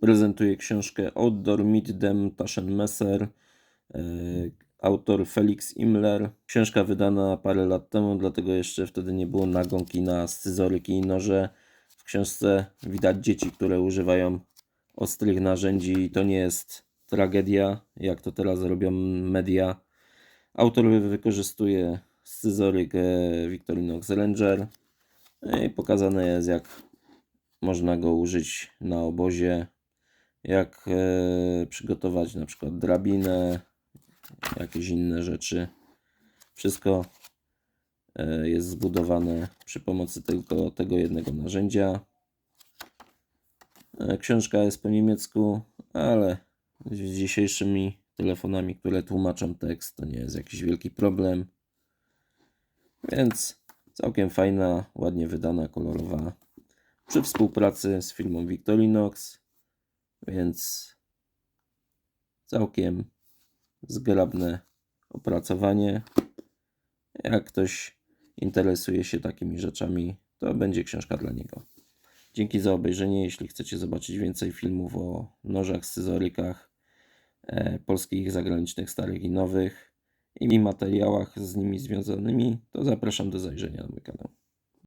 Prezentuję książkę Outdoor Meet Them Taschenmesser. e, Autor Felix Imler. Książka wydana parę lat temu, dlatego jeszcze wtedy nie było nagonki na scyzoryki i noże. W książce widać dzieci, które używają ostrych narzędzi i to nie jest tragedia, jak to teraz robią media. Autor wykorzystuje scyzoryk Victorinox Ranger No i pokazane jest, jak można go użyć na obozie, jak e, przygotować na przykład drabinę, jakieś inne rzeczy. Wszystko e, jest zbudowane przy pomocy tylko tego jednego narzędzia. E, Książka jest po niemiecku, ale z dzisiejszymi telefonami, które tłumaczą tekst, to nie jest jakiś wielki problem. Więc całkiem fajna, ładnie wydana, kolorowa. Przy współpracy z firmą Victorinox, więc całkiem zgrabne opracowanie. Jak ktoś interesuje się takimi rzeczami, to będzie książka dla niego. Dzięki za obejrzenie. Jeśli chcecie zobaczyć więcej filmów o nożach, scyzorykach, e, polskich, zagranicznych, starych i nowych i materiałach z nimi związanymi, to zapraszam do zajrzenia na mój kanał.